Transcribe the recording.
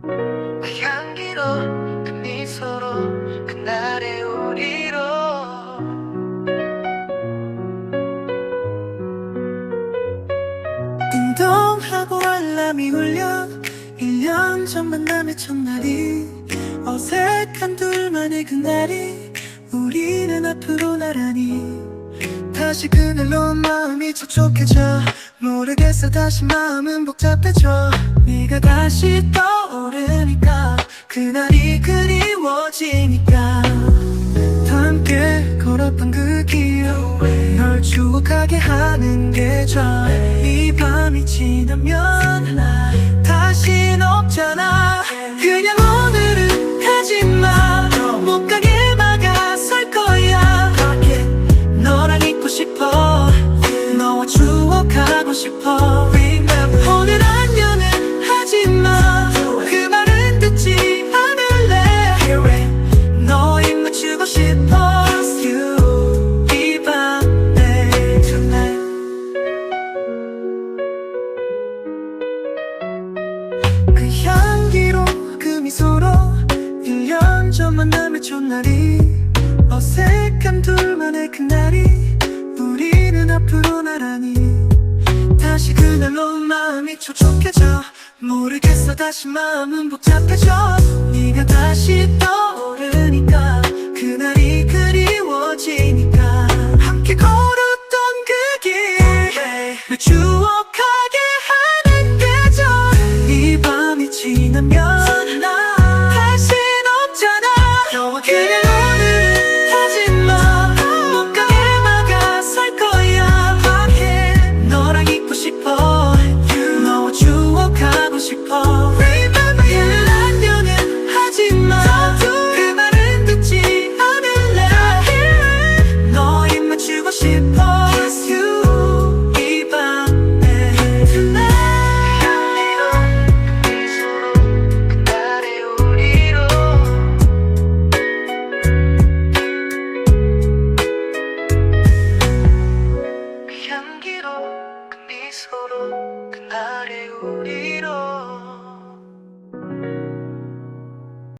그 향기로 그 미소로 그날의 우리로. 띵동하고 알람이 울려 1년 전 만남의 첫날이 어색한 둘만의 그날이 우리는 앞으로 나란히 다시 그날로 마음이 촉촉해져. 모르겠어 다시 마음은 복잡해져. 네가 다시 떠 오르니까 그날이 그리워지니까 다 함께 걸었던 그 기억 널 추억하게 하는 계절 이 밤이 지나면 그 향기로 그 미소로 1년 전 만남의 첫날이 어색한 둘만의 그날이 우리는 앞으로 나란히 다시 그날로 마음이 촉촉해져 모르겠어 다시 마음은 복잡해져 네가 다시 떠오르니까 그날이 그리워지니까 함께 걸었던 그길. 매주 them Need a